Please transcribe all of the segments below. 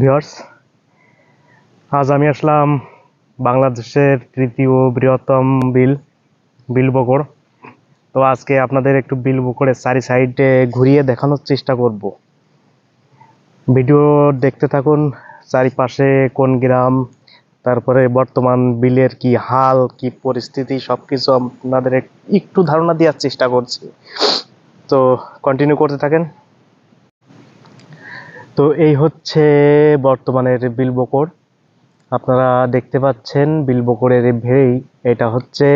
Viewers আজ আমি আসলাম বাংলাদেশের তৃতীয় বৃহত্তম বিল বিল বকর। তো আজকে আপনাদের একটু বিল বকরের চারি সাইডে ঘুরিয়ে দেখানোর চেষ্টা করব। ভিডিও দেখতে থাকুন, চারিপাশে কোন গ্রাম, তারপরে বর্তমান বিলের কি হাল, কি পরিস্থিতি সব কিছু আপনাদের একটু ধারণা দেওয়ার চেষ্টা করছি। তো কন্টিনিউ করতে থাকেন। তো এই হচ্ছে বর্তমানের বিলবকর আপনারা দেখতে পাচ্ছেন বিলবকরের ভেড়ি। এটা হচ্ছে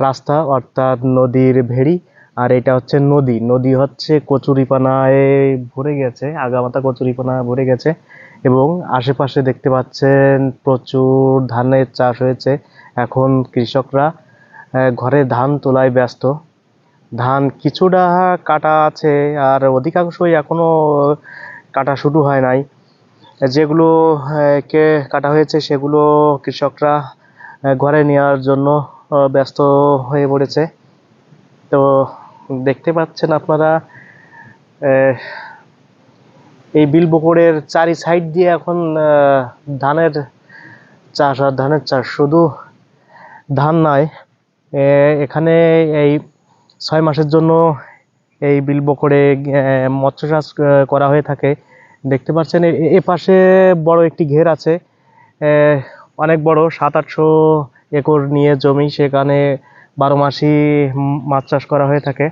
রাস্তা, অর্থাৎ নদীর ভেড়ি। আর এটা হচ্ছে নদী। নদী হচ্ছে কচুরিপানায় ভরে গেছে, আগামাতা কচুরিপানা ভরে গেছে এবং আশেপাশে দেখতে পাচ্ছেন প্রচুর ধানের চাষ হয়েছে। এখন কৃষকরা ঘরে ধান তোলায় ব্যস্ত। ধান কিছুটা কাটা আছে আর অধিকাংশই এখনও কাটা শুরু হয় নাই। যেগুলো কে কাটা হয়েছে সেগুলো কৃষকরা ঘরে নেওয়ার জন্য ব্যস্ত হয়ে পড়েছে। তো দেখতে পাচ্ছেন আপনারা এই বিল বকরের চারি সাইড দিয়ে এখন ধানের চাষ আর ধানের চাষ শুধু ধান নয় এখানে এই ছয় মাসের জন্য এই বিল আহ, মৎস্য চাষ করা হয়ে থাকে। দেখতে পাচ্ছেন এ পাশে বড় একটি ঘের আছে। অনেক বড় সাত আটশো একর নিয়ে জমি সেখানে বারো মাসই মাছ চাষ করা হয়ে থাকে।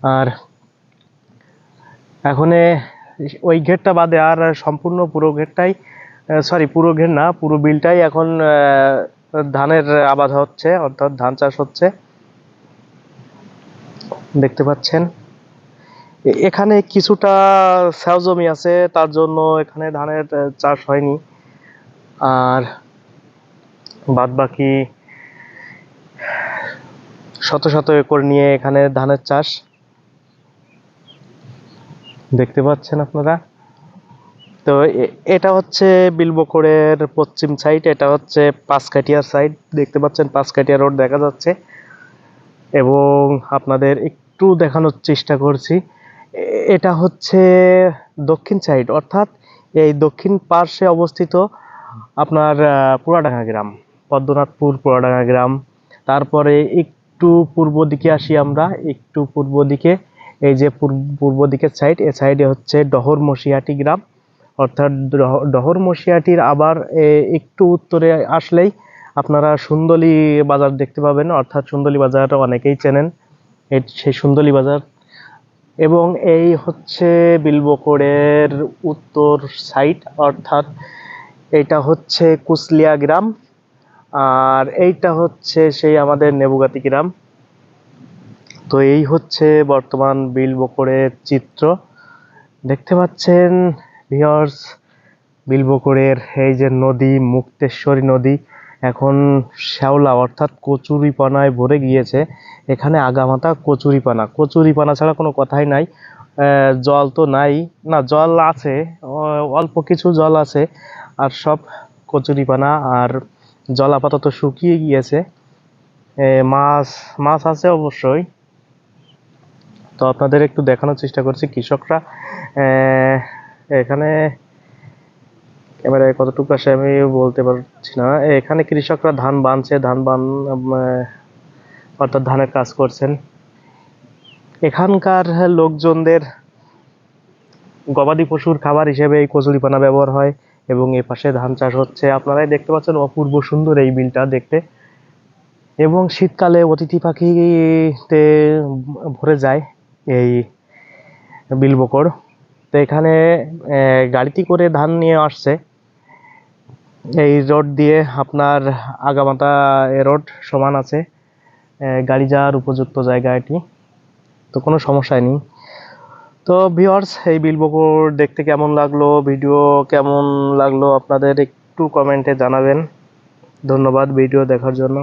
আর এখন ওই ঘেরটা বাদে আর সম্পূর্ণ পুরো ঘেরটাই সরি পুরো ঘের না পুরো বিলটাই এখন ধানের আবাদ হচ্ছে অর্থাৎ ধান চাষ হচ্ছে। দেখতে পাচ্ছেন। এখানে কিছুটা স্যাও জমি আছে, তার জন্য এখানে ধানের চাষ হয়নি। আর বাদ বাকি শত শত একর নিয়ে এখানে ধানের চাষ। দেখতে পাচ্ছেন আপনারা? তো এটা হচ্ছে বিলবকরের পশ্চিম সাইড এটা হচ্ছে পাঁচকাটিয়ার সাইড দেখতে পাচ্ছেন পাঁচকাটিয়া রোড দেখা যাচ্ছে। এবং আপনাদের একটু দেখানোর চেষ্টা করছি। এটা হচ্ছে দক্ষিণ সাইড অর্থাৎ এই দক্ষিণ পার্শ্বে অবস্থিত আপনার পুরাডাঙ্গা গ্রাম, পদ্মনাথপুর পুরাডাঙ্গা গ্রাম। তারপরে একটু পূর্ব দিকে আসি আমরা, একটু পূর্ব দিকে, এই যে পূর্ব দিকের সাইড এ সাইডে হচ্ছে ডহর মশিয়াটি গ্রাম। অর্থাৎ ডহ- ডহর মশিয়াটির আবার একটু উত্তরে আসলেই আপনারা সুন্দলী বাজার দেখতে পাবেন, অর্থাৎ সুন্দলী বাজার অনেকেই চেনেন। সেই সুন্দরী বাজার। এবং এই হচ্ছে বিলবকরের উত্তর সাইড অর্থাৎ এটা হচ্ছে কুসলিয়া গ্রাম, আর এইটা হচ্ছে সেই আমাদের নেবুগাতি গ্রাম। তো এই হচ্ছে বর্তমান বিলবকরের চিত্র। দেখতে পাচ্ছেন ভিওর্স বিলবকরের এই যে নদী, মুক্তেশ্বরী নদী এখন শ্যাওলা, অর্থাৎ কচুরিপানায় ভরে গিয়েছে। এখানে আগামাতা কচুরিপানা। কচুরিপানা ছাড়া কোনো কথাই নাই। জল তো নাই। না, জল আছে। অল্প কিছু জল আছে। আর সব কচুরিপানা। আর জল আপাতত শুকিয়ে গিয়েছে। মাছ মাছ আছে অবশ্যই। তো আপনাদের একটু দেখানোর চেষ্টা করছি কৃষকরা। এখানে এবারে কতটুকু আসে আমি বলতে পারছি না। এখানে কৃষকরা ধান বানছে, ধান বান অর্থাৎ ধানের কাজ করছেন। এখানকার লোকজনদের গবাদি পশুর খাবার হিসেবে এই কচুরিপানা ব্যবহার হয় এবং এ পাশে ধান চাষ হচ্ছে। আপনারাই দেখতে পাচ্ছেন অপূর্ব সুন্দর এই বিলটা দেখতে। এবং শীতকালে অতিথি পাখিতে ভরে যায় এই বিলবকর তো এখানে গাড়িতে করে ধান নিয়ে আসছে। এই রোড দিয়ে আপনার আগামাতা এ রোড সমান আছে। গাড়ি যাওয়ার উপযুক্ত জায়গা এটি। তো কোনো সমস্যা নেই। তো ভিওয়ার্স এই বিলবকর দেখতে কেমন লাগল? ভিডিও কেমন লাগল? আপনাদের একটু কমেন্টে জানাবেন। ধন্যবাদ ভিডিও দেখার জন্য।